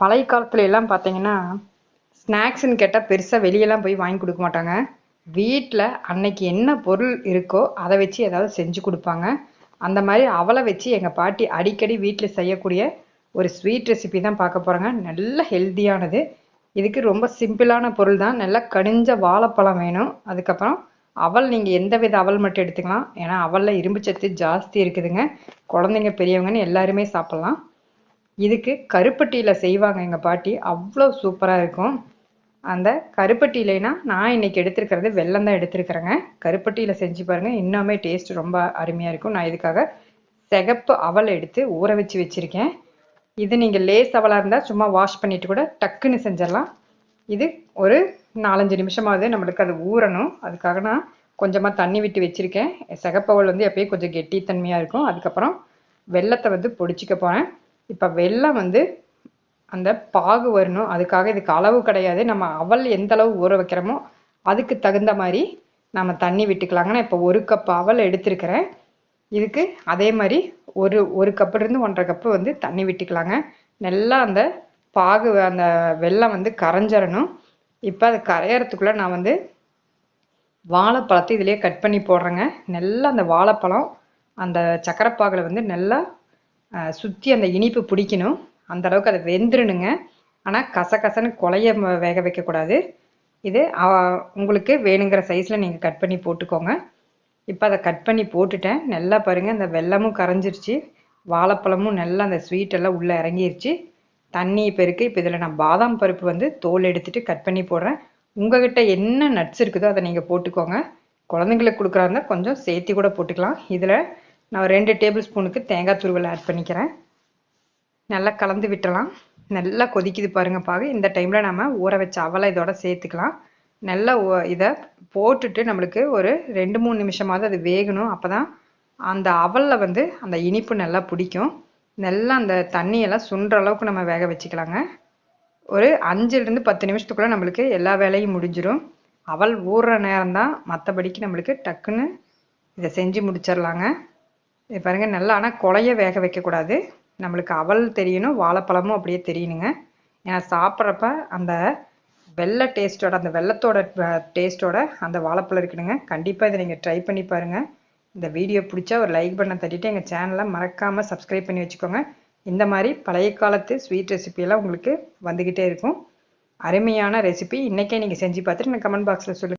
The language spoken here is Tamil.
பழைய காலத்துல எல்லாம் பார்த்தீங்கன்னா ஸ்நாக்ஸ்ன்னு கேட்டால் பெருசாக வெளியெல்லாம் போய் வாங்கி கொடுக்க மாட்டாங்க. வீட்டில் அன்னைக்கு என்ன பொருள் இருக்கோ அதை வச்சு ஏதாவது செஞ்சு கொடுப்பாங்க. அந்த மாதிரி அவளை வச்சு எங்கள் பாட்டி அடிக்கடி வீட்டில் செய்யக்கூடிய ஒரு ஸ்வீட் ரெசிபி தான் பார்க்க போகிறாங்க நல்ல ஹெல்த்தியானது இதுக்கு ரொம்ப சிம்பிளான பொருள் தான். நல்லா கனிஞ்ச வாழைப்பழம் வேணும். அதுக்கப்புறம் அவல் நீங்கள் எந்த வித அவல் மட்டும் எடுத்துக்கலாம். ஏன்னா அவலில் இரும்பு சத்து ஜாஸ்தி இருக்குதுங்க. குழந்தைங்க பெரியவங்கன்னு எல்லாருமே சாப்பிட்லாம். இதுக்கு கருப்பட்டியில் செய்வாங்க எங்கள் பாட்டி. அவ்வளோ சூப்பராக இருக்கும். அந்த கருப்பட்டியிலைனா நான் இன்னைக்கு எடுத்திருக்கிறது வெல்லம் தான் எடுத்திருக்கிறேங்க. கருப்பட்டியில் செஞ்சு பாருங்கள் இன்னுமே டேஸ்ட் ரொம்ப அருமையாக இருக்கும். நான் இதுக்காக சிகப்பு அவல் எடுத்து ஊற வச்சு வச்சுருக்கேன். இது நீங்கள் லேஸ் அவலாக இருந்தால் சும்மா வாஷ் பண்ணிட்டு கூட டக்குன்னு செஞ்சிடலாம். இது ஒரு நாலஞ்சு நிமிஷமாவது நம்மளுக்கு அது ஊறணும். அதுக்காக நான் கொஞ்சமாக தண்ணி விட்டு வச்சுருக்கேன். சிகப்பவல் வந்து எப்பயும் கொஞ்சம் கெட்டித்தன்மையாக இருக்கும். அதுக்கப்புறம் வெள்ளத்தை வந்து பொடிச்சிக்க போகிறேன் இப்போ வெள்ளம் வந்து அந்த பாகு வரணும். அதுக்காக இதுக்கு அளவு கிடையாது. நம்ம அவல் எந்த அளவு ஊற வைக்கிறோமோ அதுக்கு தகுந்த மாதிரி நம்ம தண்ணி விட்டுக்கலாங்கன்னா இப்போ ஒரு கப் அவல் எடுத்திருக்கிறேன். இதுக்கு அதே மாதிரி ஒரு ஒரு கப்புலேருந்து ஒன்றரை கப்பு வந்து தண்ணி விட்டுக்கலாங்க. நல்லா அந்த பாகு அந்த வெல்லம் வந்து கரைஞ்சிடணும் இப்போ அது கரையறதுக்குள்ளே நான் வந்து வாழைப்பழத்தை இதிலே கட் பண்ணி போடுறேங்க. நல்லா அந்த வாழைப்பழம் அந்த சக்கரைப்பாகில் வந்து நல்லா சுற்றி அந்த இனிப்பு பிடிக்கணும். அந்த அளவுக்கு அதை வெந்துடணுங்க ஆனால் கசகசன்னு கொலைய வேக வைக்கக்கூடாது. இது உங்களுக்கு வேணுங்கிற சைஸில் நீங்கள் கட் பண்ணி போட்டுக்கோங்க. இப்போ அதை கட் பண்ணி போட்டுட்டேன். நல்லா பாருங்கள் அந்த வெள்ளமும் கரைஞ்சிருச்சு. வாழைப்பழமும் நல்லா அந்த ஸ்வீட்டெல்லாம் உள்ளே இறங்கிருச்சு. தண்ணி இப்போ இருக்குது இப்போ இதில் நான் பாதாம் பருப்பு வந்து தோல் எடுத்துகிட்டு கட் பண்ணி போடுறேன். உங்ககிட்ட என்ன நட்ஸ் இருக்குதோ அதை நீங்கள் போட்டுக்கோங்க. குழந்தைங்களுக்கு கொடுக்குறாருந்தா கொஞ்சம் சேர்த்து கூட போட்டுக்கலாம். இதில் நான் ரெண்டு டேபிள் ஸ்பூனுக்கு தேங்காய் துருவல் ஆட் பண்ணிக்கிறேன். நல்லா கலந்து விட்டலாம் நல்லா கொதிக்குது பாருங்கள் பாகு. இந்த டைமில் நம்ம ஊற வச்ச அவலை இதோட சேர்த்துக்கலாம். நல்லா இதை போட்டுட்டு நம்மளுக்கு ஒரு ரெண்டு மூணு நிமிஷமாவது அது வேகணும். அப்போ தான் அந்த அவலில் வந்து அந்த இனிப்பு நல்லா பிடிக்கும். நல்லா அந்த தண்ணியெல்லாம் சுண்டுற அளவுக்கு நம்ம வேக வச்சுக்கலாங்க. ஒரு அஞ்சுலேருந்து பத்து நிமிஷத்துக்குள்ளே நம்மளுக்கு எல்லா வேலையும் முடிஞ்சிடும் அவல் ஊறுற நேரம் தான் மற்றபடிக்கு நம்மளுக்கு டக்குன்னு இதை செஞ்சு முடிச்சிடலாங்க இது பாருங்கள் நல்லா ஆனால் குழைய வேக வைக்கக்கூடாது. நம்மளுக்கு அவல் தெரியணும் வாழைப்பழமும் அப்படியே தெரியணுங்க. ஏன்னா சாப்பிட்றப்ப அந்த வெள்ளை டேஸ்ட்டோட அந்த வெள்ளத்தோட டேஸ்ட்டோட அந்த வாழைப்பழம் இருக்குதுங்க கண்டிப்பாக இதை நீங்கள் ட்ரை பண்ணி பாருங்கள் இந்த வீடியோ பிடிச்சா ஒரு லைக் பண்ண தட்டிட்டு எங்கள் சேனலை மறக்காமல் சப்ஸ்கிரைப் பண்ணி வச்சுக்கோங்க. இந்த மாதிரி பழைய காலத்து ஸ்வீட் ரெசிபியெல்லாம் உங்களுக்கு வந்துக்கிட்டே இருக்கும். அருமையான ரெசிபி. இன்றைக்கே நீங்கள் செஞ்சு பார்த்துட்டு எனக்கு கமெண்ட் பாக்ஸில் சொல்லுங்கள்